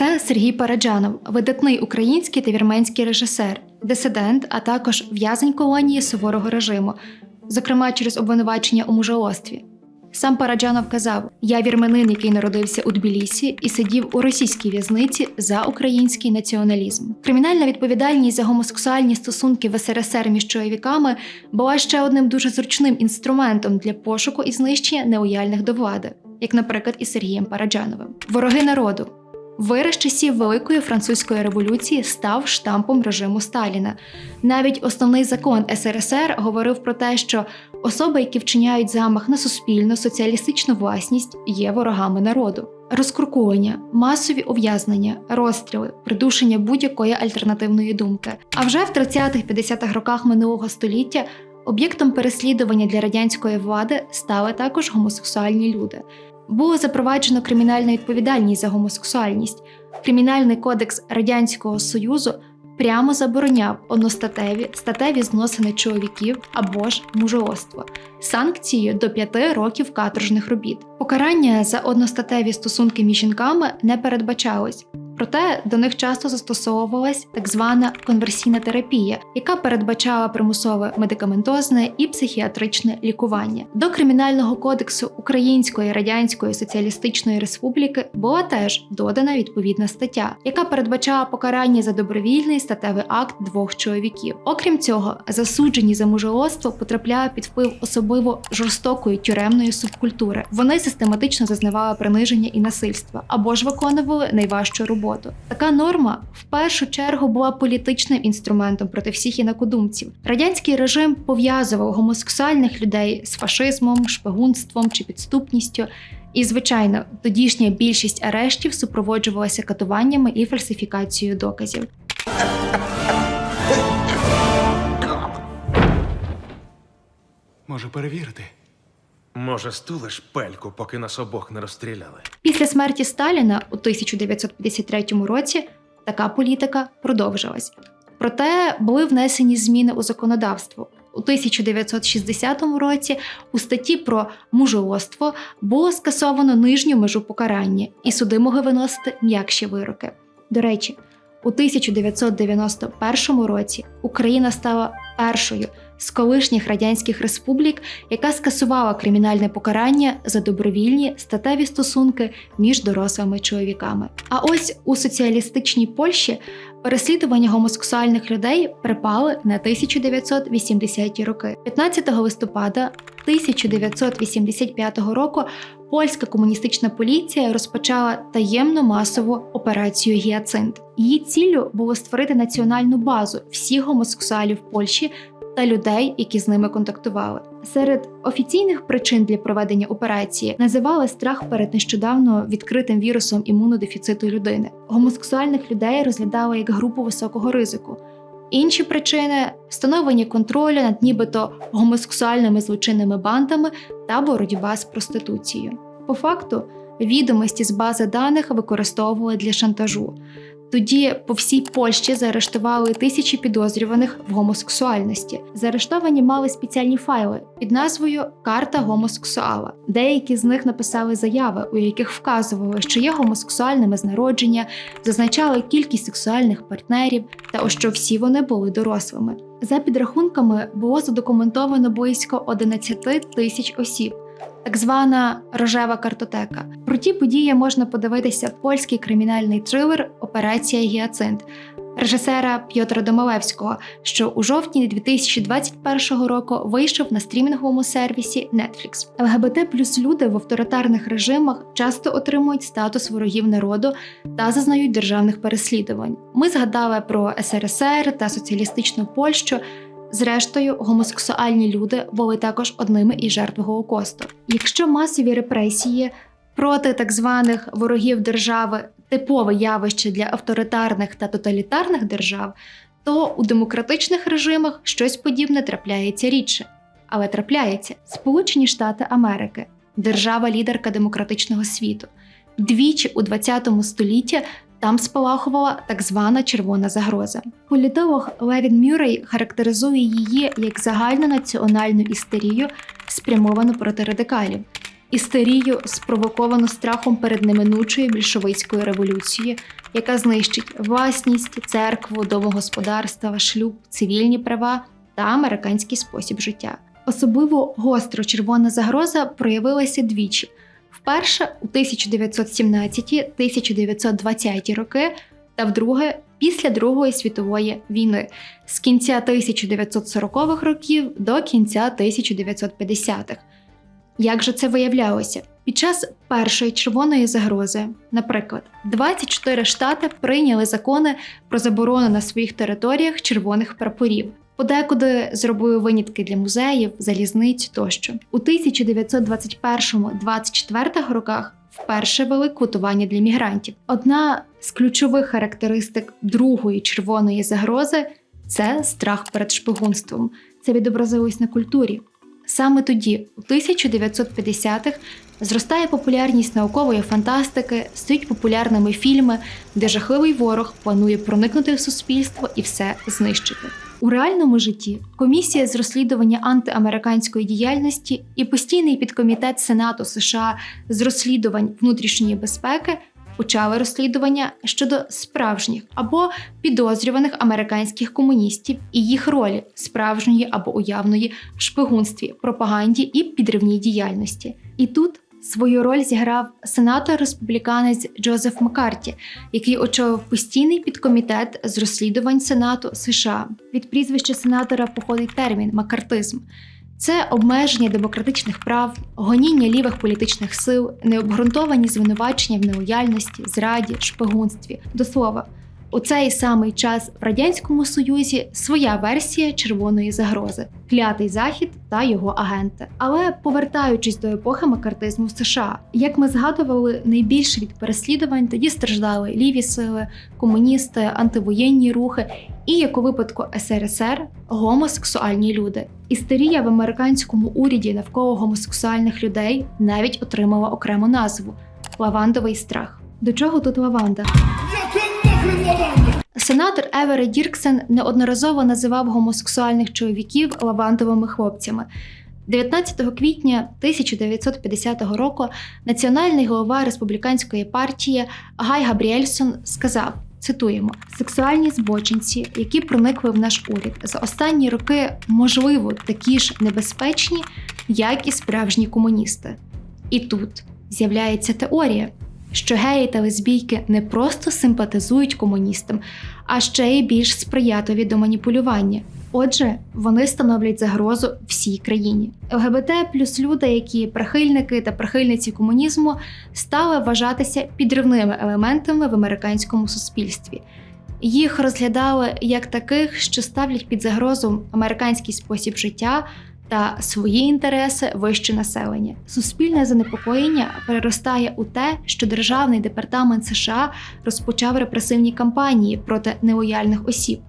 Це Сергій Параджанов, видатний український та вірменський режисер, дисидент, а також в'язень колонії суворого режиму, зокрема через обвинувачення у мужеостві. Сам Параджанов казав: Я вірменин, який народився у Тбілісі і сидів у російській в'язниці за український націоналізм. Кримінальна відповідальність за гомосексуальні стосунки в СРСР між чоловіками була ще одним дуже зручним інструментом для пошуку і знищення неуяльних до влади, як, наприклад, із Сергієм Параджановим. Вороги народу. Вираз часів Великої французької революції став штампом режиму Сталіна. Навіть основний закон СРСР говорив про те, що особи, які вчиняють замах на суспільну соціалістичну власність, є ворогами народу. Розкуркування, масові ув'язнення, розстріли, придушення будь-якої альтернативної думки. А вже в 30-50-х роках минулого століття об'єктом переслідування для радянської влади стали також гомосексуальні люди було запроваджено кримінальну відповідальність за гомосексуальність. Кримінальний кодекс Радянського Союзу прямо забороняв одностатеві статеві зносини чоловіків або ж мужеоство, санкцією до 5 років каторжних робіт. Покарання за одностатеві стосунки між жінками не передбачалось. Проте до них часто застосовувалась так звана конверсійна терапія, яка передбачала примусове медикаментозне і психіатричне лікування. До кримінального кодексу Української Радянської Соціалістичної Республіки була теж додана відповідна стаття, яка передбачала покарання за добровільний статевий акт двох чоловіків. Окрім цього, засуджені за мужелоство потрапляли під вплив особливо жорстокої тюремної субкультури. Вони систематично зазнавали приниження і насильства або ж виконували найважчу роботу. Така норма в першу чергу була політичним інструментом проти всіх інакодумців. Радянський режим пов'язував гомосексуальних людей з фашизмом, шпигунством чи підступністю. І, звичайно, тодішня більшість арештів супроводжувалася катуваннями і фальсифікацією доказів. Може перевірити? Може, стулиш пельку, поки нас обох не розстріляли. Після смерті Сталіна у 1953 році така політика продовжилась. Проте були внесені зміни у законодавство. У 1960 році у статті про мужеоство було скасовано нижню межу покарання, і суди могли виносити м'якші вироки. До речі, у 1991 році Україна стала першою з колишніх радянських республік, яка скасувала кримінальне покарання за добровільні статеві стосунки між дорослими чоловіками. А ось у соціалістичній Польщі переслідування гомосексуальних людей припали на 1980-ті роки. 15 листопада 1985 року польська комуністична поліція розпочала таємну масову операцію Гіацинт. Її ціллю було створити національну базу всіх гомосексуалів Польщі та людей, які з ними контактували. Серед офіційних причин для проведення операції називали страх перед нещодавно відкритим вірусом імунодефіциту людини. Гомосексуальних людей розглядали як групу високого ризику. Інші причини встановлення контролю над нібито гомосексуальними злочинними бандами та боротьба з проституцією. По факту, відомості з бази даних використовували для шантажу. Тоді по всій Польщі заарештували тисячі підозрюваних в гомосексуальності. Заарештовані мали спеціальні файли під назвою Карта гомосексуала. Деякі з них написали заяви, у яких вказували, що є гомосексуальними з народження, зазначали кількість сексуальних партнерів та що всі вони були дорослими. За підрахунками було задокументовано близько 11 тисяч осіб так звана рожева картотека. Про ті події можна подивитися польський кримінальний трилер Операція Гіацинт режисера П'єтра Домалевського, що у жовтні 2021 року вийшов на стрімінговому сервісі Netflix. ЛГБТ плюс люди в авторитарних режимах часто отримують статус ворогів народу та зазнають державних переслідувань. Ми згадали про СРСР та соціалістичну Польщу. Зрештою, гомосексуальні люди були також одними із жертв Голокосту. Якщо масові репресії проти так званих ворогів держави типове явище для авторитарних та тоталітарних держав, то у демократичних режимах щось подібне трапляється рідше. Але трапляється Сполучені Штати Америки, держава-лідерка демократичного світу. Двічі у ХХ столітті там спалахувала так звана червона загроза. Політолог Левін Мюррей характеризує її як загальну національну істерію, спрямовану проти радикалів. Істерію, спровоковану страхом перед неминучою більшовицькою революцією, яка знищить власність, церкву, домогосподарства, шлюб, цивільні права та американський спосіб життя. Особливо гостро червона загроза проявилася двічі. Вперше у 1917-1920 роки, та вдруге після Другої світової війни з кінця 1940-х років до кінця 1950-х. Як же це виявлялося? Під час першої червоної загрози, наприклад, 24 штати прийняли закони про заборону на своїх територіях червоних прапорів. Подекуди зробили винятки для музеїв, залізниць тощо. У 1921-24 роках вперше вели квотування для мігрантів. Одна з ключових характеристик другої червоної загрози це страх перед шпигунством. Це відобразилось на культурі. Саме тоді, у 1950-х, зростає популярність наукової фантастики, стають популярними фільми, де жахливий ворог планує проникнути в суспільство і все знищити. У реальному житті комісія з розслідування антиамериканської діяльності і постійний підкомітет Сенату США з розслідувань внутрішньої безпеки почали розслідування щодо справжніх або підозрюваних американських комуністів і їх ролі справжньої або уявної в шпигунстві, пропаганді і підривній діяльності. І тут свою роль зіграв сенатор-республіканець Джозеф Маккарті, який очолив постійний підкомітет з розслідувань Сенату США. Від прізвища сенатора походить термін макартизм. Це обмеження демократичних прав, гоніння лівих політичних сил, необґрунтовані звинувачення в нелояльності, зраді, шпигунстві. До слова, у цей самий час в радянському союзі своя версія червоної загрози, клятий захід та його агенти. Але повертаючись до епохи макартизму в США, як ми згадували, найбільше від переслідувань тоді страждали ліві сили, комуністи, антивоєнні рухи і, як у випадку СРСР, гомосексуальні люди. Істерія в американському уряді навколо гомосексуальних людей навіть отримала окрему назву лавандовий страх. До чого тут лаванда? Сенатор Евери Дірксен неодноразово називав гомосексуальних чоловіків лавандовими хлопцями. 19 квітня 1950 року національний голова республіканської партії Гай Габріельсон сказав: цитуємо: сексуальні збочинці, які проникли в наш уряд за останні роки, можливо, такі ж небезпечні, як і справжні комуністи. І тут з'являється теорія, що геї та лесбійки не просто симпатизують комуністам, а ще й більш сприятливі до маніпулювання. Отже, вони становлять загрозу всій країні. ЛГБТ плюс люди, які прихильники та прихильниці комунізму, стали вважатися підривними елементами в американському суспільстві. Їх розглядали як таких, що ставлять під загрозу американський спосіб життя та свої інтереси вище населення. Суспільне занепокоєння переростає у те, що Державний департамент США розпочав репресивні кампанії проти нелояльних осіб.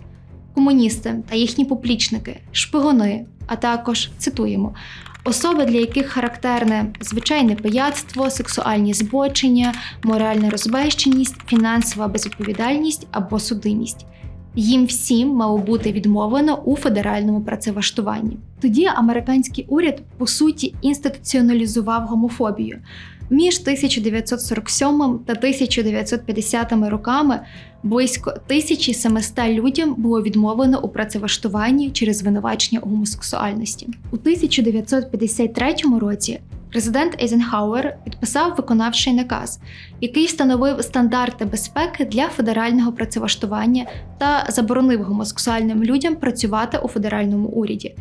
Комуністи та їхні поплічники, шпигуни, а також цитуємо особи, для яких характерне звичайне пияцтво, сексуальні збочення, моральна розбещеність, фінансова безвідповідальність або судимість. Їм всім мало бути відмовлено у федеральному працевлаштуванні. Тоді американський уряд по суті інституціоналізував гомофобію. Між 1947 та 1950 роками близько 1700 людям було відмовлено у працевлаштуванні через звинувачення у гомосексуальності. У 1953 році президент Ейзенхауер підписав виконавчий наказ, який встановив стандарти безпеки для федерального працевлаштування та заборонив гомосексуальним людям працювати у федеральному уряді.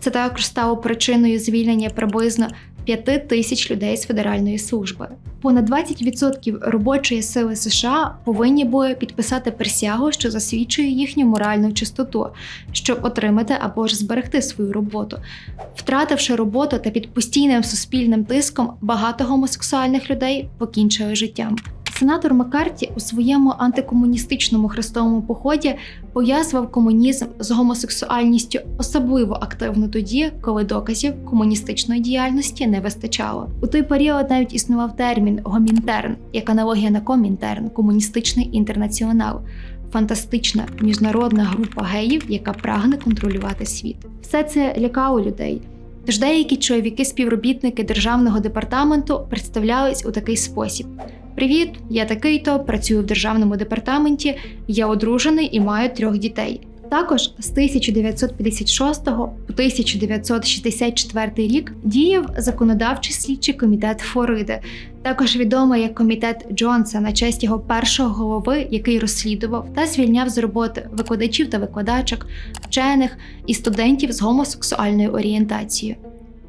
Це також стало причиною звільнення приблизно 5 тисяч людей з федеральної служби. Понад 20% робочої сили США повинні були підписати присягу, що засвідчує їхню моральну чистоту, щоб отримати або ж зберегти свою роботу. Втративши роботу та під постійним суспільним тиском, багато гомосексуальних людей покінчили життям. Сенатор Маккарті у своєму антикомуністичному хрестовому поході пов'язував комунізм з гомосексуальністю особливо активно тоді, коли доказів комуністичної діяльності не вистачало. У той період навіть існував термін гомінтерн, як аналогія на комінтерн, комуністичний інтернаціонал. Фантастична міжнародна група геїв, яка прагне контролювати світ. Все це лякало людей. Тож деякі чоловіки-співробітники державного департаменту представлялись у такий спосіб: Привіт, я такий-то, працюю в державному департаменті, я одружений і маю трьох дітей. Також з 1956 по 1964 рік діяв законодавчий слідчий комітет Флориди, також відомий як комітет Джонса на честь його першого голови, який розслідував та звільняв з роботи викладачів та викладачок, вчених і студентів з гомосексуальною орієнтацією.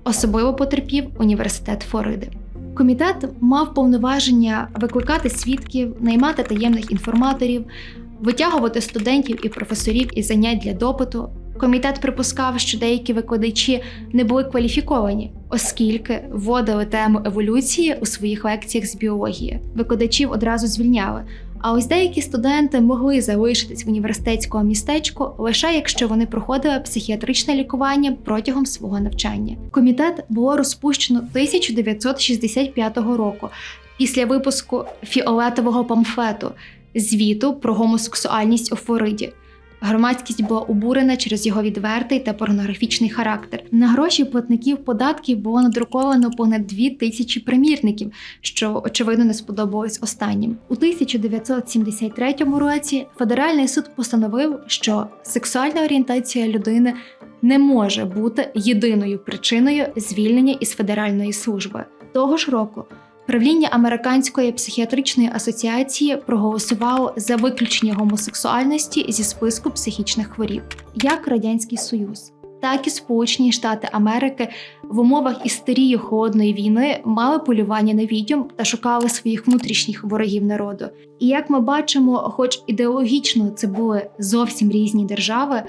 Особливо потерпів університет Флориди. Комітет мав повноваження викликати свідків, наймати таємних інформаторів, витягувати студентів і професорів із занять для допиту. Комітет припускав, що деякі викладачі не були кваліфіковані, оскільки вводили тему еволюції у своїх лекціях з біології. Викладачів одразу звільняли. А ось деякі студенти могли залишитись в університетському містечку лише якщо вони проходили психіатричне лікування протягом свого навчання. Комітет було розпущено 1965 року після випуску фіолетового памфлету звіту про гомосексуальність у Флориді. Громадськість була обурена через його відвертий та порнографічний характер. На гроші платників податків було надруковано понад дві тисячі примірників, що очевидно не сподобалось останнім. У 1973 році федеральний суд постановив, що сексуальна орієнтація людини не може бути єдиною причиною звільнення із федеральної служби. Того ж року Правління Американської психіатричної асоціації проголосувало за виключення гомосексуальності зі списку психічних хворіб, як Радянський Союз, так і Сполучені Штати Америки в умовах істерії холодної війни мали полювання на відьом та шукали своїх внутрішніх ворогів народу. І як ми бачимо, хоч ідеологічно це були зовсім різні держави.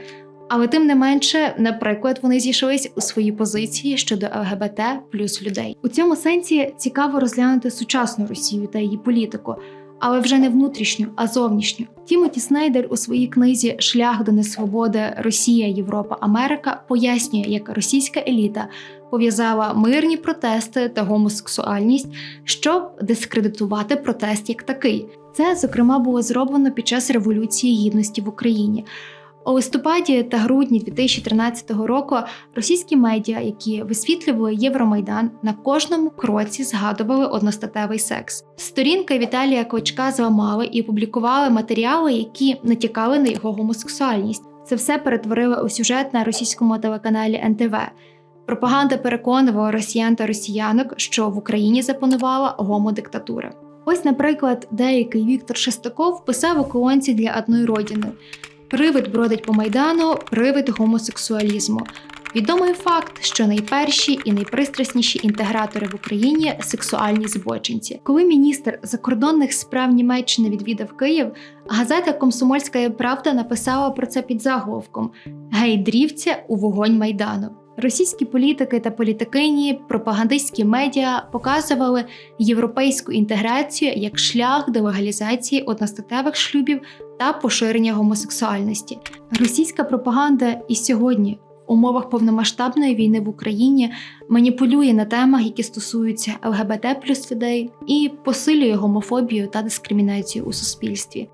Але тим не менше, наприклад, вони зійшлись у своїй позиції щодо ЛГБТ плюс людей. У цьому сенсі цікаво розглянути сучасну Росію та її політику, але вже не внутрішню, а зовнішню. Тімоті Снайдер у своїй книзі Шлях до несвободи Росія, Європа, Америка пояснює, як російська еліта пов'язала мирні протести та гомосексуальність, щоб дискредитувати протест як такий. Це, зокрема, було зроблено під час революції гідності в Україні. У листопаді та грудні 2013 року російські медіа, які висвітлювали Євромайдан, на кожному кроці згадували одностатевий секс. Сторінки Віталія Кличка зламали і опублікували матеріали, які натякали на його гомосексуальність. Це все перетворили у сюжет на російському телеканалі НТВ. Пропаганда переконувала росіян та росіянок, що в Україні запанувала гомодиктатура. Ось, наприклад, деякий Віктор Шестаков писав у колонці для одної родини. Привид бродить по майдану, привид гомосексуалізму. Відомий факт, що найперші і найпристрасніші інтегратори в Україні сексуальні збочинці. Коли міністр закордонних справ Німеччини відвідав Київ, газета Комсомольська Правда написала про це під заголовком Гейдрівця у вогонь майдану. Російські політики та політикині, пропагандистські медіа показували європейську інтеграцію як шлях до легалізації одностатевих шлюбів та поширення гомосексуальності. Російська пропаганда і сьогодні, в умовах повномасштабної війни в Україні, маніпулює на темах, які стосуються ЛГБТ плюс людей, і посилює гомофобію та дискримінацію у суспільстві.